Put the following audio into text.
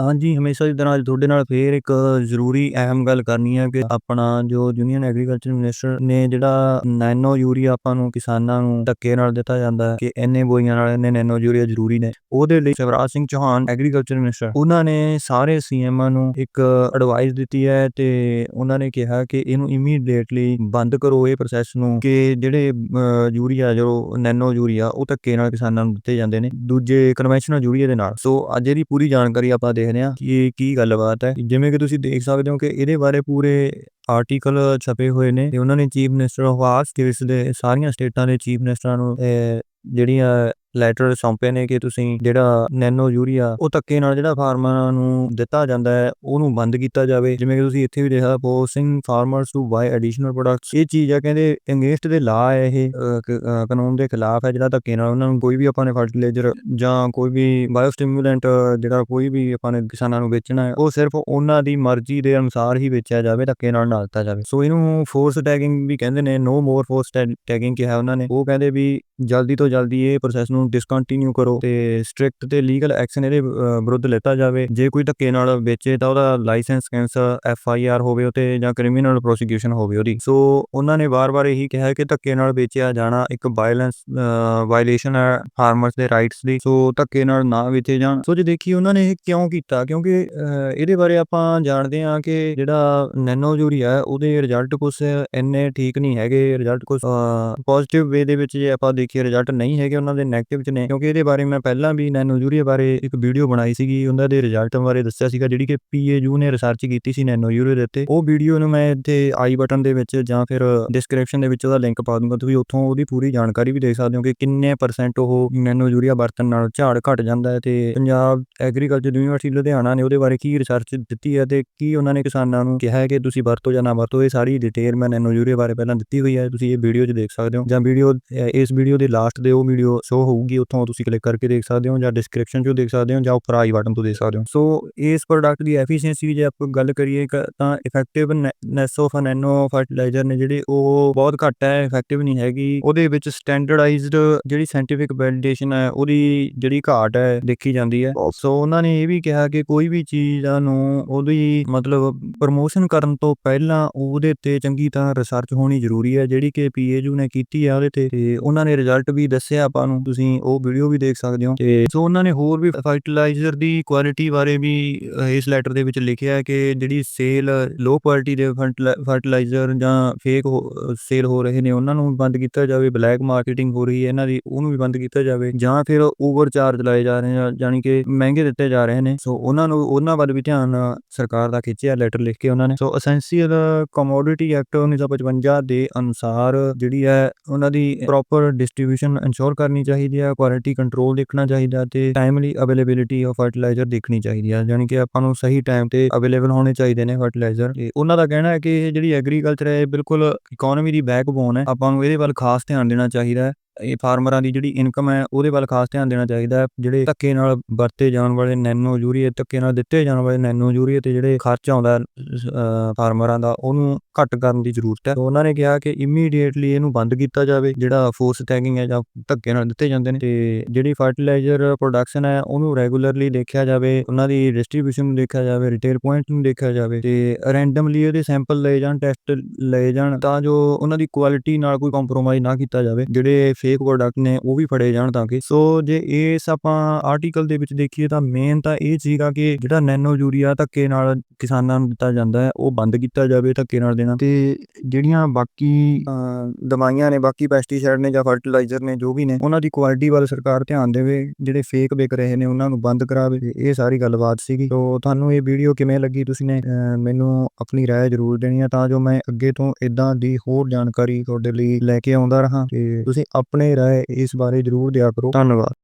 ਹਾਂਜੀ, ਹਮੇਸ਼ਾ ਦੀ ਤਰ੍ਹਾਂ ਅੱਜ ਤੁਹਾਡੇ ਨਾਲ ਫੇਰ ਇੱਕ ਜ਼ਰੂਰੀ ਅਹਿਮ ਗੱਲ ਕਰਨੀ ਹੈ ਕਿ ਆਪਣਾ ਜੋ ਯੂਨੀਅਨ ਐਗਰੀਕਲਚਰ ਮਿਨਿਸਟਰ ਨੇ ਜਿਹੜਾ ਨੈਨੋ ਯੂਰੀਆ ਆਪਾਂ ਨੂੰ ਕਿਸਾਨਾਂ ਨੂੰ ਧੱਕੇ ਨਾਲ ਦਿੱਤਾ ਜਾਂਦਾ ਹੈ ਕਿ ਇੰਨੇ ਬੋਰੀਆਂ ਨਾਲ ਇੰਨੇ ਨੈਨੋ ਯੂਰੀਆ ਜ਼ਰੂਰੀ ਨੇ ਉਹਦੇ ਲਈ ਸ਼ਿਵਰਾਜ ਸਿੰਘ ਚੌਹਾਨ ਐਗਰੀਕਲਚਰ ਮਿਨਿਸਟਰ ਉਹਨਾਂ ਨੇ ਸਾਰੇ ਸੀਐਮਾਂ ਨੂੰ ਇੱਕ ਐਡਵਾਈਸ ਦਿੱਤੀ ਹੈ ਤੇ ਉਹਨਾਂ ਨੇ ਕਿਹਾ ਕਿ ਇਹਨੂੰ ਇਮੀਡੀਏਟਲੀ ਬੰਦ ਕਰੋ ਇਹ ਪ੍ਰੋਸੈਸ ਨੂੰ ਕਿ ਜਿਹੜੇ ਯੂਰੀਆ ਜੋ ਨੈਨੋ ਯੂਰੀਆ ਉਹ ਧੱਕੇ ਨਾਲ ਕਿਸਾਨਾਂ ਨੂੰ ਦਿੱਤੇ ਜਾਂਦੇ ਨੇ ਦੂਜੇ ਕਨਵੈਨਸ਼ਨਲ ਯੂਰੀਆ ਦੇ ਨਾਲ। ਸੋ ਅੱਜ ਇਹਦੀ ਪੂਰੀ ਜਾਣਕਾਰੀ ਆਪਾਂ ਦੇ ਦੇਖਦੇ ਹਾਂ ਕਿ ਇਹ ਕੀ ਗੱਲਬਾਤ ਹੈ। ਜਿਵੇਂ ਕਿ ਤੁਸੀਂ ਦੇਖ ਸਕਦੇ ਹੋ ਕਿ ਇਹਦੇ ਬਾਰੇ ਪੂਰੇ ਆਰਟੀਕਲ ਛਪੇ ਹੋਏ ਨੇ ਤੇ ਉਹਨਾਂ ਨੇ ਚੀਫ ਮਿਨਿਸਟਰ ਆਫ ਆਲ ਦੇ ਸਾਰੀਆਂ ਸਟੇਟਾਂ ਦੇ ਚੀਫ ਮਿਨਿਸਟਰਾਂ ਨੂੰ ਜਿਹੜੀਆਂ ਲੈਟਰ ਸੌਂਪੇ ਨੇ ਕਿ ਤੁਸੀਂ ਜਿਹੜਾ ਨੈਨੋ ਯੂਰੀਆ, ਉਹ ਧੱਕੇ ਨਾਲ ਜਿਹੜਾ ਫਾਰਮਰਾਂ ਨੂੰ ਦਿੱਤਾ ਜਾਂਦਾ ਹੈ, ਉਹਨੂੰ ਬੰਦ ਕੀਤਾ ਜਾਵੇ। ਜਿਵੇਂ ਕਿ ਤੁਸੀਂ ਇੱਥੇ ਵੀ ਦੇਖਿਆ forcing farmers to buy additional products. ਇਹ ਚੀਜ਼ ਆ, ਕਹਿੰਦੇ ਅਗੇਂਸਟ ਦੇ ਲਾ ਹੈ ਇਹ ਕਾਨੂੰਨ ਦੇ ਖਿਲਾਫ ਹੈ ਜਿਹੜਾ ਧੱਕੇ ਨਾਲ ਉਹਨਾਂ ਨੂੰ ਕੋਈ ਵੀ ਆਪਾਂ ਨੇ ਫਰਟੀਲਾਈਜ਼ਰ ਜਾਂ ਕੋਈ ਵੀ ਬਾਇਓਸਟਿਮੂਲੈਂਟ, ਜਿਹੜਾ ਕੋਈ ਵੀ ਆਪਾਂ ਨੇ ਕਿਸਾਨਾਂ ਨੂੰ ਵੇਚਣਾ ਹੈ, ਉਹ ਸਿਰਫ ਉਹਨਾਂ ਦੀ ਮਰਜ਼ੀ ਦੇ ਅਨੁਸਾਰ ਹੀ ਵੇਚਿਆ ਜਾਵੇ, ਧੱਕੇ ਨਾਲ ਨਾ ਦਿੱਤਾ ਜਾਵੇ। ਸੋ ਇਹਨੂੰ ਫੋਰਸ ਟੈਗਿੰਗ ਵੀ ਕਹਿੰਦੇ ਨੇ ਨੋ ਮੋਰ ਫੋਰਸ ਟੈਗਿੰਗ ਕਿਹਾ ਉਹਨਾਂ ਨੇ। ਉਹ ਕਹਿੰਦੇ ਵੀ ਜਲਦੀ ਤੋਂ ਜਲਦੀ ਇਹ ਪ੍ਰੋਸੈਸ ਨੂੰ ਡਿਸਕੰਟੀਨਿਊ ਕਰੋ ਤੇ ਸਟ੍ਰਿਕਟ ਤੇ ਲੀਗਲ ਐਕਸ਼ਨ ਇਹਦੇ ਅ, ਵਿਰੁੱਧ ਲਿੱਤਾ ਜਾਵੇ। ਜੇ ਕੋਈ ਧੱਕੇ ਨਾਲ ਵੇਚੇ ਤਾਂ ਉਹਦਾ license cancel F I R ਹੋਵੇ ਉਤੇ ਜਾਂ ਕ੍ਰਿਮੀਨਲ ਪ੍ਰੋਸੀਕਿਊਸ਼ਨ ਹੋਵੇ ਉਹਦੀ। ਸੋ ਉਹਨਾਂ ਨੇ ਵਾਰ-ਵਾਰ ਇਹੀ ਕਿਹਾ ਕਿ ਧੱਕੇ ਨਾਲ ਵੇਚਿਆ ਜਾਣਾ ਇੱਕ ਵਾਇਲੈਂਸ ਵਾਇਲੇਸ਼ਨ ਹੈ ਫਾਰਮਰਸ ਦੇ ਰਾਈਟਸ ਦੀ। ਸੋ ਧੱਕੇ ਨਾਲ ਨਾ ਵੇਚੇ ਜਾਣ। ਸੋ ਜੇ ਦੇਖੀ ਉਹਨਾਂ ਨੇ ਇਹ ਕਿਉਂ ਕੀਤਾ? ਕਿਉਂਕਿ ਇਹਦੇ ਬਾਰੇ ਆਪਾਂ ਜਾਣਦੇ ਹਾਂ ਕਿ ਜਿਹੜਾ ਨੈਨੋ ਯੂਰੀਆ ਹੈ ਉਹਦੇ ਰਿਜ਼ਲਟ ਕੁਝ ਇੰਨੇ ਠੀਕ ਨਹੀਂ ਹੈਗੇ। ਰਿਜ਼ਲਟ ਕੁਝ ਪੋਜ਼ਿਟਿਵ ਵੇ ਦੇ ਵਿੱਚ ਜੇ ਆਪਾਂ ਦੇਖੀਏ ਰਿਜ਼ਲਟ ਨਹੀਂ ਹੈਗੇ ਉਹਨਾਂ ਦੇ 네ਗੇਟਿਵ ਚ ਨੇ, ਕਿਉਂਕਿ ਇਹਦੇ ਬਾਰੇ ਮੈਂ ਪਹਿਲਾਂ ਵੀ ਨੈਨੋ ਯੂਰੀਆ ਬਾਰੇ ਇੱਕ ਵੀਡੀਓ ਬਣਾਈ ਸੀਗੀ ਉਹਨਾਂ ਦੇ ਰਿਜ਼ਲਟ ਬਾਰੇ ਦੱਸਿਆ ਸੀਗਾ, ਜਿਹੜੀ ਕਿ ਪੀਏਯੂ ਨੇ ਰਿਸਰਚ ਕੀਤੀ ਸੀ ਨੈਨੋ ਯੂਰੀਆ ਦੇ ਉੱਤੇ। ਉਹ ਵੀਡੀਓ ਨੂੰ ਮੈਂ ਇੱਥੇ ਆਈ ਬਟਨ ਦੇ ਵਿੱਚ ਜਾਂ ਫਿਰ ਡਿਸਕ੍ਰਿਪਸ਼ਨ ਦੇ ਵਿੱਚ ਉਹਦਾ ਲਿੰਕ ਪਾ ਦੂੰਗਾ, ਤੁਸੀਂ ਉੱਥੋਂ ਉਹਦੀ ਪੂਰੀ ਜਾਣਕਾਰੀ ਵੀ ਦੇਖ ਸਕਦੇ ਹੋ ਕਿ ਕਿੰਨੇ ਪਰਸੈਂਟ ਉਹ ਨੈਨੋ ਯੂਰੀਆ ਵਰਤਣ ਨਾਲ ਝਾੜ ਘਟ ਜਾਂਦਾ ਹੈ ਤੇ ਪੰਜਾਬ ਐਗਰੀਕਲਚਰ ਯੂਨੀਵਰਸਿਟੀ ਲੁਧਿਆਣਾ ਨੇ ਉਹਦੇ ਬਾਰੇ ਕੀ ਰਿਸਰਚ ਦਿੱਤੀ ਹੈ ਤੇ ਕੀ ਉਹਨਾਂ ਨੇ ਕਿਸਾਨਾਂ ਨੂੰ ਕਿਹਾ ਹੈ ਕਿ ਤੁਸੀਂ ਵਰਤੋ ਜਾਂ ਨਾ ਵਰਤੋ, ਇਹ ਸਾਰੀ ਡਿਟੇਲ ਮੈਂ ਨੈਨੋ ਯੂਰੀਆ ਬਾਰੇ ਪਹਿਲਾਂ ਦਿੱਤੀ ਹੋਈ ਹੈ, ਤੁਸੀਂ ਇਹ ਵੀਡੀਓ 'ਚ ਦੇਖ ਸਕਦੇ ਹੋ ਜਾਂ ਵੀਡੀਓ ਇਸ ਵੀਡੀਓ ਦੇ ਲਾਸਟ ਦੇ ਉਹ ਵੀਡੀਓ ਸ਼ੋ ਹੋਊਗੀ ਉੱਥੋਂ ਤੁਸੀਂ ਕਲਿੱਕ ਕਰਕੇ ਦੇਖ ਸਕਦੇ ਹੋ ਜਾਂ ਡਿਸਕ੍ਰਿਪਸ਼ਨ 'ਚੋਂ ਦੇਖ ਸਕਦੇ ਹੋ ਜਾਂ ਉੱਪਰ ਆਈ ਬਟਨ ਤੋਂ ਦੇਖ ਸਕਦੇ ਹੋ। ਸੋ ਇਸ ਪ੍ਰੋਡਕਟ ਦੀ ਐਫੀਸ਼ੀਐਂਸੀ ਜੇ ਆਪਾਂ ਗੱਲ ਕਰੀਏ ਤਾਂ ਇਫੈਕਟਿਵਨੈਸ ਆਫ ਨੈਨੋ ਫਰਟੀਲਾਈਜ਼ਰ ਨੇ ਜਿਹੜੇ ਉਹ ਬਹੁਤ ਘੱਟ ਹੈ ਇਫੈਕਟਿਵ ਨਹੀਂ ਹੈਗੀ। ਉਹਦੇ ਵਿੱਚ ਸਟੈਂਡਰਡਾਈਜ਼ਡ ਜਿਹੜੀ ਸਾਇੰਟੀਫਿਕ ਵੈਲੀਡੇਸ਼ਨ ਹੈ ਉਹਦੀ ਜਿਹੜੀ ਘਾਟ ਹੈ ਦੇਖੀ ਜਾਂਦੀ ਹੈ। ਸੋ ਉਹਨਾਂ ਨੇ ਇਹ ਵੀ ਕਿਹਾ ਕਿ ਕੋਈ ਵੀ ਚੀਜ਼ ਨੂੰ ਉਹਦੀ ਮਤਲਬ ਪ੍ਰਮੋਸ਼ਨ ਕਰਨ ਤੋਂ ਪਹਿਲਾਂ ਉਹਦੇ ਤੇ ਚੰਗੀ ਤਰ੍ਹਾਂ ਰਿਸਰਚ ਹੋਣੀ ਜ਼ਰੂਰੀ ਹੈ ਜਿਹੜੀ ਕਿ ਪੀਏਯੂ ਨੇ ਕੀਤੀ ਹੈ ਉਹਦੇ ਤੇ ਉਹਨਾਂ ਨੇ ਰਿਜ਼ਲਟ ਵੀ ਦੱਸਿਆ ਆਪਾਂ ਨੂੰ, ਤੁਸੀਂ ਉਹ ਵੀਡੀਓ ਵੀ ਦੇਖ ਸਕਦੇ ਹੋ ਤੇ ਸੋ ਉਹਨਾਂ ਨੇ ਹੋਰ ਵੀ ਫਰਟੀਲਾਈਜ਼ਰ ਦੀ ਕੁਆਲਿਟੀ ਬਾਰੇ ਵੀ ਇਸ ਲੈਟਰ ਦੇ ਵਿੱਚ ਲਿਖਿਆ ਹੈ ਕਿ ਜਿਹੜੀ ਸੇਲ ਲੋ ਕੁਆਲਿਟੀ ਦੇ ਫਰਟੀਲਾਈਜ਼ਰ ਜਾਂ ਫੇਕ ਸੇਲ ਹੋ ਰਹੇ ਨੇ, ਉਹਨਾਂ ਨੂੰ ਬੰਦ ਕੀਤਾ ਜਾਵੇ ਬਲੈਕ ਮਾਰਕੀਟਿੰਗ ਹੋ ਰਹੀ ਹੈ, ਇਹਨਾਂ ਦੀ, ਉਹਨੂੰ ਵੀ ਬੰਦ ਕੀਤਾ ਜਾਵੇ, ਜਾਂ ਫਿਰ ਓਵਰ ਚਾਰਜ ਲਾਏ ਜਾ ਰਹੇ ਆ ਜਾਨੀ ਕਿ ਮਹਿੰਗੇ ਦਿੱਤੇ ਜਾ ਰਹੇ ਨੇ ਸੋ ਉਹਨਾਂ ਨੂੰ, ਉਹਨਾਂ ਵੱਲ ਵੀ ਧਿਆਨ ਸਰਕਾਰ ਦਾ ਖਿੱਚਿਆ ਲੈਟਰ ਲਿਖ ਕੇ ਉਹਨਾਂ ਨੇ ਸੋ ਅਸੈਂਸ਼ੀਅਲ ਕਮੋਡਿਟੀ ਐਕਟ 1955 ਦੇ ਅਨੁਸਾਰ ਜਿਹੜੀ ਹੈ, ਉਹਨਾਂ ਦੀ ਪ੍ਰੋਪਰ ਡਿਸਟ੍ਰੀਬਿਊਸ਼ਨ ਇਨਸ਼ੋਰ ਕਰਨੀ ਚਾਹੀਦੀ ਹੈ ਕੁਆਲਿਟੀ ਕੰਟਰੋਲ ਦੇਖਣਾ ਚਾਹੀਦਾ ਤੇ ਟਾਈਮਲੀ ਅਵੇਲੇਬਿਲਿਟੀ ਆਫ ਫਰਟੀਲਾਈਜ਼ਰ ਦੇਖਣੀ ਚਾਹੀਦੀ ਹੈ। ਯਾਨੀ ਕਿ ਆਪਾਂ ਨੂੰ ਸਹੀ ਟਾਈਮ ਤੇ ਅਵੇਲੇਬਲ ਹੋਣੇ ਚਾਹੀਦੇ ਨੇ ਫਰਟੀਲਾਈਜ਼ਰ ਤੇ ਉਹਨਾਂ ਦਾ ਕਹਿਣਾ ਹੈ ਕਿ ਇਹ ਜਿਹੜੀ ਐਗਰੀਕਲਚਰ ਹੈ, ਇਹ ਬਿਲਕੁਲ ਇਕਨੋਮੀ ਦੀ ਬੈਕਬੋਨ ਹੈ। ਆਪਾਂ ਨੂੰ ਇਹਦੇ ਵੱਲ ਖਾਸ ਧਿਆਨ ਦੇਣਾ ਚਾਹੀਦਾ ਹੈ। ਇਹ ਫਾਰਮਰਾਂ ਦੀ ਜਿਹੜੀ ਇਨਕਮ ਹੈ, ਉਹਦੇ ਵੱਲ ਖਾਸ ਧਿਆਨ ਦੇਣਾ ਚਾਹੀਦਾ ਹੈ। ਜਿਹੜੇ ਧੱਕੇ ਨਾਲ ਵਰਤੇ ਜਾਣ ਵਾਲੇ ਨੈਨੋ ਯੂਰੀਏ, ਧੱਕੇ ਨਾਲ ਦਿੱਤੇ ਜਾਣ ਵਾਲੇ ਨੈਨੋ ਯੂਰੀਏ ਤੇ ਜਿਹੜੇ ਖਰਚ ਆਉਂਦਾ ਫਾਰਮਰਾਂ ਦਾ, ਉਹਨੂੰ ਘੱਟ ਕਰਨ ਦੀ ਜ਼ਰੂਰਤ ਹੈ। ਉਹਨਾਂ ਨੇ ਕਿਹਾ ਕਿ ਇਮੀਡੀਏਟਲੀ ਇਹਨੂੰ ਬੰਦ ਕੀਤਾ ਜਾਵੇ, ਜਿਹੜਾ ਫੋਰਸ ਟੈਗਿੰਗ ਹੈ ਜਾਂ ਧੱਕੇ ਨਾਲ ਦਿੱਤੇ ਜਾਂਦੇ ਨੇ। ਤੇ ਜਿਹੜੀ ਫਰਟੀਲਾਈਜ਼ਰ ਪ੍ਰੋਡਕਸ਼ਨ ਹੈ, ਉਹਨੂੰ ਰੈਗੂਲਰਲੀ ਦੇਖਿਆ ਜਾਵੇ, ਉਹਨਾਂ ਦੀ ਡਿਸਟ੍ਰੀਬਿਊਸ਼ਨ ਨੂੰ ਦੇਖਿਆ ਜਾਵੇ ਰਿਟੇਲ ਪੁਆਇੰਟ ਨੂੰ ਦੇਖਿਆ ਜਾਵੇ ਤੇ ਰੈਂਡਮਲੀ ਉਹਦੇ ਸੈਂਪਲ ਲਏ ਜਾਣ ਟੈਸਟ ਲਏ ਜਾਣ ਤਾਂ ਜੋ ਉਹਨਾਂ ਦੀ ਕੁਆਲਿਟੀ ਨਾਲ ਕੋਈ ਕੰਪਰੋਮਾਈਜ਼ ਨਾ ਕੀਤਾ ਜਾਵੇ। ਜਿਹੜੇ ਫੇਕ ਪ੍ਰੋਡਕਟ ਨੇ ਉਹ ਵੀ ਫੜੇ ਜਾਣ ਤਾਂ ਕਿ। ਸੋ ਜੇ ਇਸ ਆਪਾਂ ਆਰਟੀਕਲ ਦੇ ਵਿੱਚ ਦੇਖੀਏ ਤਾਂ ਮੇਨ ਤਾਂ ਇਹ ਸੀਗਾ ਕਿ ਜਿਹੜਾ ਨੈਨੋ ਯੂਰੀਆ ਧੱਕੇ ਨਾਲ ਕਿਸਾਨਾਂ ਨੂੰ ਦਿੱਤਾ ਜਾਂਦਾ ਹੈ ਉਹ ਬੰਦ ਕੀਤਾ ਜਾਵੇ ਧੱਕੇ ਨਾਲ ਦੇਣਾ। ਤੇ ਜਿਹੜੀਆਂ ਬਾਕੀ ਦਵਾਈਆਂ ਨੇ ਬਾਕੀ ਪੈਸਟੀਸਾਈਡ ਨੇ ਜਾਂ ਫਰਟੀਲਾਈਜ਼ਰ ਨੇ ਜੋ ਵੀ ਨੇ ਉਹਨਾਂ ਦੀ ਕੁਆਲਿਟੀ ਵੱਲ ਸਰਕਾਰ ਧਿਆਨ ਦੇਵੇ ਜਿਹੜੇ ਫੇਕ ਵਿਕ ਰਹੇ ਨੇ ਉਹਨਾਂ ਨੂੰ ਬੰਦ ਕਰਾਵੇ। ਇਹ ਸਾਰੀ ਗੱਲਬਾਤ ਸੀਗੀ। ਸੋ ਤੁਹਾਨੂੰ ਇਹ ਵੀਡੀਓ ਕਿਵੇਂ ਲੱਗੀ ਤੁਸੀਂ ਨੇ ਅ, ਮੈਨੂੰ ਆਪਣੀ ਰਾਏ ਜ਼ਰੂਰ ਦੇਣੀ ਹੈ ਤਾਂ ਜੋ ਮੈਂ ਅੱਗੇ ਤੋਂ ਇਦਾਂ ਦੀ ਹੋਰ ਜਾਣਕਾਰੀ ਤੁਹਾਡੇ ਲਈ ਲੈ ਕੇ ਆਉਂਦਾ ਰਹਾ। ਤੇ ਤੁਸੀਂ ਆਪਣੇ ਰਾਏ ਇਸ ਬਾਰੇ ਜ਼ਰੂਰ ਦਿਆ ਕਰੋ। ਧੰਨਵਾਦ।